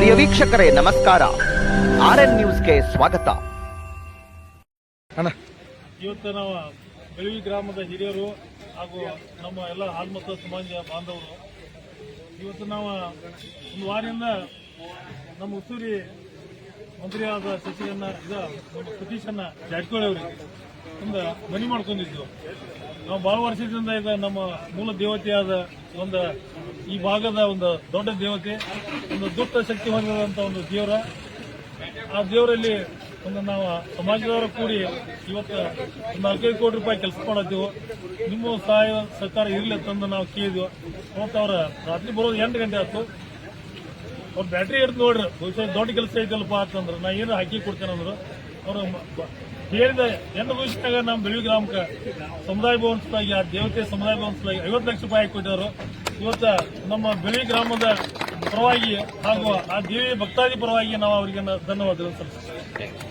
ವೀಕ್ಷಕರೇ ನಮಸ್ಕಾರ. R N ನ್ಯೂಸ್ಗೆ ಸ್ವಾಗತ. ಇವತ್ತು ನಾವು ಬೆಳವಿ ಗ್ರಾಮದ ಹಿರಿಯರು ಹಾಗೂ ನಮ್ಮ ಎಲ್ಲ ಆಲ್ಮತ ಸಮಾಜ ಬಾಂಧವರು ಇವತ್ತು ನಾವು ಒಂದು ವಾರದಿಂದ ನಮ್ಮ ಉತ್ತೂರಿ ಮಂತ್ರಿಯಾದ ಸಚಿವನ್ನ ಸತೀಶನ್ನ ಜಾರಕಿಹೊಳಿ ಅವರಿಗೆ ಒಂದು ಮನಿ ಮಾಡ್ಕೊಂಡಿದ್ವು. ನಾವು ಬಹಳ ವರ್ಷದಿಂದ ಈಗ ನಮ್ಮ ಮೂಲ ದೇವತೆಯಾದ ಒಂದು ಈ ಭಾಗದ ಒಂದು ದೊಡ್ಡ ದೇವತೆ, ಒಂದು ದುಷ್ಟ ಶಕ್ತಿ ಹೊಂದಿದಂತ ಒಂದು ದೇವರ. ಆ ದೇವರಲ್ಲಿ ಒಂದು ನಾವು ಸಮಾಜದವರು ಕೂಡಿ ಇವತ್ತು ಒಂದು ನಾಲ್ಕೈದು ಕೋಟಿ ರೂಪಾಯಿ ಕೆಲಸ ಮಾಡತ್ತೀವಿ. ನಿಮ್ಮ ಸಹಾಯ ಸರ್ಕಾರ ಇರಲಿ ಅಂತಂದು ನಾವು ಕೇಳಿದ್ವಿ. ಅವತ್ತು ಅವರ ರಾತ್ರಿ ಬರೋದು ಎಂಟು ಗಂಟೆ ಆಯ್ತು. ಅವ್ರು ಬ್ಯಾಟ್ರಿ ಹಿಡಿದು ನೋಡ್ರಿ ದೊಡ್ಡ ಕೆಲಸ ಐತಲ್ಪ ಅಂತಂದ್ರೆ. ನಾ ಏನು ಹಾಕಿ ಕೊಡ್ತೇನೆ ಅಂದ್ರು. ಅವರು ಹೇಳಿದ ದಿವಸದಾಗ ನಮ್ಮ ಬೆಳವಿ ಗ್ರಾಮಕ್ಕೆ ಸಮುದಾಯ ಭವನಸಲಾಗಿ ಆ ದೇವತೆ ಸಮುದಾಯ ಭವನಸಲಾಗಿ ಐವತ್ತು ಲಕ್ಷ ರೂಪಾಯಿ ಕೊಟ್ಟವರು. ಇವತ್ತು ನಮ್ಮ ಬೆಳಿ ಗ್ರಾಮದ ಪರವಾಗಿ ಹಾಗೂ ಆ ದೇವಿ ಭಕ್ತಾದಿ ಪರವಾಗಿ ನಾವು ಅವರಿಗೆ ಧನ್ಯವಾದಗಳು ಸಲ್ಲಿಸ್ತೀವಿ.